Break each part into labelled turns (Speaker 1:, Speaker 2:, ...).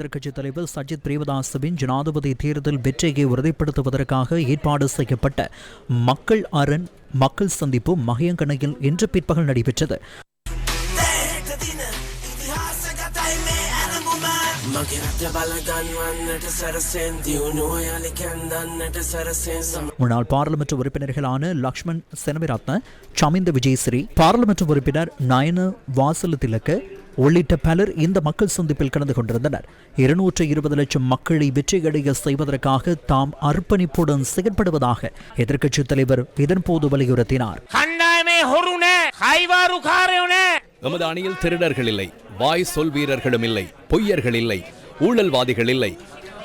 Speaker 1: எதிர்க்கட்சித் தலைவர் சஜித் பிரேமதாசவின் ஜனாதிபதி தேர்தல் வெற்றியை உறுதிப்படுத்துவதற்காக ஏற்பாடு செய்யப்பட்ட மக்கள் அரண் மக்கள் சந்திப்பு மகையங்கணையில் இன்று பிற்பகல் நடைபெற்றது. முன்னாள் பாராளுமன்ற உறுப்பினர்களான லக்ஷ்மண் செனவிரத்ன சமிந்த விஜயஸ்ரீ பாராளுமன்ற உறுப்பினர் நயன வாசல திலக்கு உள்ளிட்ட பலர் இந்த மக்கள் சந்திப்பில் கலந்து கொண்டிருந்தனர். இருநூற்று இருபது லட்சம் மக்களை வெற்றியடைய செய்வதற்காக தாம் அர்ப்பணிப்புடன் செயற்படுவதாக எதிர்க்கட்சித் தலைவர் இதன்போது வலியுறுத்தினார்.
Speaker 2: நமது அணியில் திருடர்கள் இல்லை வாய் சொல் வீரர்களும் இல்லை பொய்யர்கள் இல்லை ஊழல்வாதிகள் இல்லை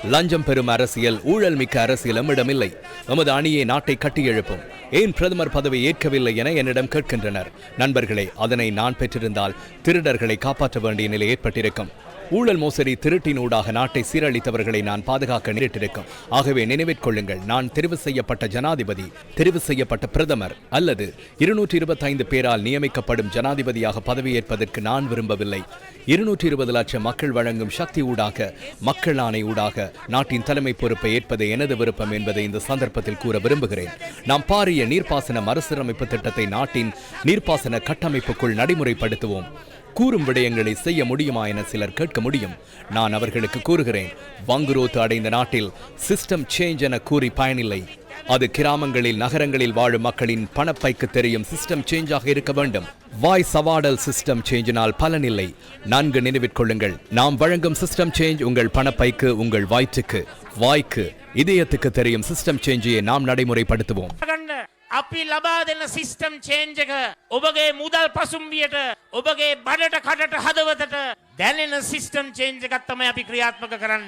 Speaker 2: லஞ்சம் பெறும் அரசியல் ஊழல் மிக்க அரசியல் நம்மிடமில்லை. எமது அணியை நாட்டை கட்டியெழுப்பும் ஏன் பிரதமர் பதவி ஏற்கவில்லை என என்னிடம் கேட்கின்றனர். நண்பர்களே அதனை நான் பெற்றிருந்தால் திருடர்களை காப்பாற்ற வேண்டிய நிலை ஏற்பட்டிருக்கும். ஊழல் மோசடி திருட்டினூடாக நாட்டை சீரழித்தவர்களை நான் பாதுகாக்க நேரிட்டிருக்கும். ஆகவே நினைவிற்கொள்ளுங்கள் நான் தெரிவு செய்யப்பட்ட ஜனாதிபதி தெரிவு செய்யப்பட்ட பிரதமர் அல்லது இருநூற்றி இருபத்தைந்து பேரால் நியமிக்கப்படும் ஜனாதிபதியாக பதவியேற்பதற்கு நான் விரும்பவில்லை. இருநூற்றி இருபது லட்சம் மக்கள் வழங்கும் சக்தி ஊடாக மக்கள் ஆணை ஊடாக நாட்டின் தலைமை பொறுப்பை ஏற்பது எனது விருப்பம் என்பதை இந்த சந்தர்ப்பத்தில் கூற விரும்புகிறேன். நாம் பாரிய நீர்ப்பாசன மறுசீரமைப்பு திட்டத்தை நாட்டின் நீர்ப்பாசன கட்டமைப்புக்குள் நடைமுறைப்படுத்துவோம். கூறும் விடயங்களை செய்ய முடியுமா என சிலர் கேட்க முடியும். நான் அவர்களுக்கு கூறுகிறேன் வங்குரோத்து அடைந்த நாட்டில் சிஸ்டம் சேஞ்ச் என கூறி பயனில்லை. அது கிராமங்களில் நகரங்களில் வாழும் மக்களின் பணப்பைக்கு தெரியும் சிஸ்டம் சேஞ்சாக இருக்க வேண்டும். வாய் சவாடல் சிஸ்டம் சேஞ்சினால் பலனில்லை. நன்கு நினைவிற்கொள்ளுங்கள் நாம் வழங்கும் சிஸ்டம் சேஞ்ச் உங்கள் பணப்பைக்கு உங்கள் வயிற்றுக்கு வாய்க்கு இதயத்துக்கு தெரியும். சிஸ்டம் சேஞ்சையை நாம் நடைமுறைப்படுத்துவோம்.
Speaker 3: අපි ලබා දෙන්න සිිස්ටම් චේන්ජක ඔබගේ මුදල් පසුම්වියට ඔබගේ බඩට කටට හදවතට දැනෙන සිිස්ටම් චේන්ජකත්තම අපි ක්‍රියාත්මක කරන්න.